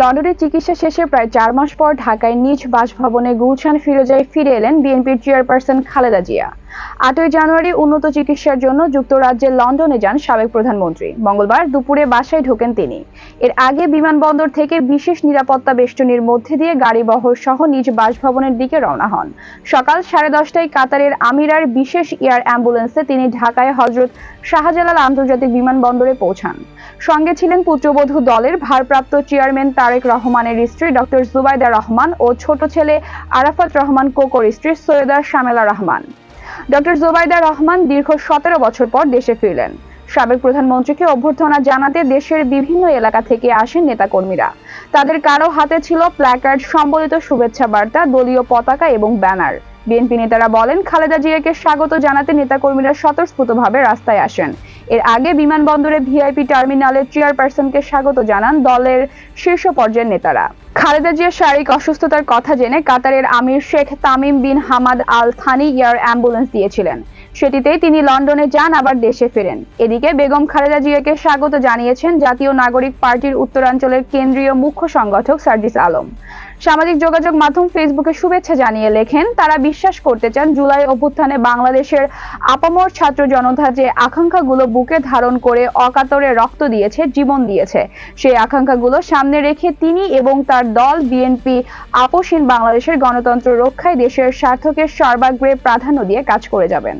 লন্ডনে চিকিৎসা শেষে প্রায় চার মাস পর ঢাকায় নিজ বাসভবনে গুলশান ফিরোজায় ফিরে এলেন বিএনপির চেয়ারপারসন খালেদা জিয়া। আটই জানুয়ারি উন্নত চিকিৎসার জন্য যুক্তরাজ্যের লন্ডনে যান সাবেক প্রধানমন্ত্রী। মঙ্গলবার দুপুরে বাসায় ঢোকেন তিনি। এর আগে বিমানবন্দর থেকে বিশেষ নিরাপত্তা বেষ্টনীর মধ্যে দিয়ে গাড়িবহর সহ নিজ বাসভবনের দিকে রওনা হন। সকাল সাড়ে দশটায় কাতারের আমিরার বিশেষ এয়ার অ্যাম্বুলেন্সে তিনি ঢাকায় হজরত শাহজালাল আন্তর্জাতিক বিমানবন্দরে পৌঁছান। সঙ্গে ছিলেন পুত্রবধূ দলের ভারপ্রাপ্ত চেয়ারম্যান তারেক রহমানের স্ত্রী ডক্টর জুবাইদা রহমান ও ছোট ছেলে আরাফাত রহমান কোকর স্ত্রী সৈয়দা শামেলা রহমান। ডক্টর জোবাইদা রহমান দীর্ঘ সতেরো বছর পর দেশে ফিরলেন। সাবেক প্রধানমন্ত্রীকে অভ্যর্থনা জানাতে দেশের বিভিন্ন এলাকা থেকে আসেন নেতাকর্মীরা। তাদের কারও হাতে ছিল প্ল্যাকার্ড, সম্বলিত শুভেচ্ছা বার্তা, দলীয় পতাকা এবং ব্যানার। বিএনপি নেতারা বলেন, খালেদা জিয়াকে স্বাগত জানাতে নেতাকর্মীরা স্বতঃস্ফূর্তভাবে রাস্তায় আসেন। এর আগে বিমানবন্দরে ভিআইপি টার্মিনালের চেয়ারপারসনকে স্বাগত জানান দলের শীর্ষ পর্যায়ের নেতারা। খালেদা জিয়ার শারীরিক অসুস্থতার কথা জেনে কাতারের আমির Sheikh Tamim bin Hamad Al Thani air ambulance দিয়েছিলেন। সেটিতেই তিনি লন্ডনে যান, আবার দেশে ফেরেন। এদিকে বেগম খালেদা জিয়াকে স্বাগত জানিয়েছেন জাতীয় নাগরিক পার্টির উত্তরাঞ্চলের কেন্দ্রীয় মুখ্য সংগঠক সার্জিস আলম। সামাজিক যোগাযোগ মাধ্যম ফেসবুকে শুভেচ্ছা জানিয়ে লেখেন, তারা বিশ্বাস করতে চান জুলাই অভ্যুত্থানে বাংলাদেশের আপামর ছাত্র জনতা যে আকাঙ্ক্ষাগুলো বুকে ধারণ করে অকাতরে রক্ত দিয়েছে, জীবন দিয়েছে, সেই আকাঙ্ক্ষাগুলো সামনে রেখে তিনি এবং তার দল বিএনপি আপোষহীন বাংলাদেশের গণতন্ত্র রক্ষায় দেশের স্বার্থকে সর্বাগ্রে প্রাধান্য দিয়ে কাজ করে যাবেন।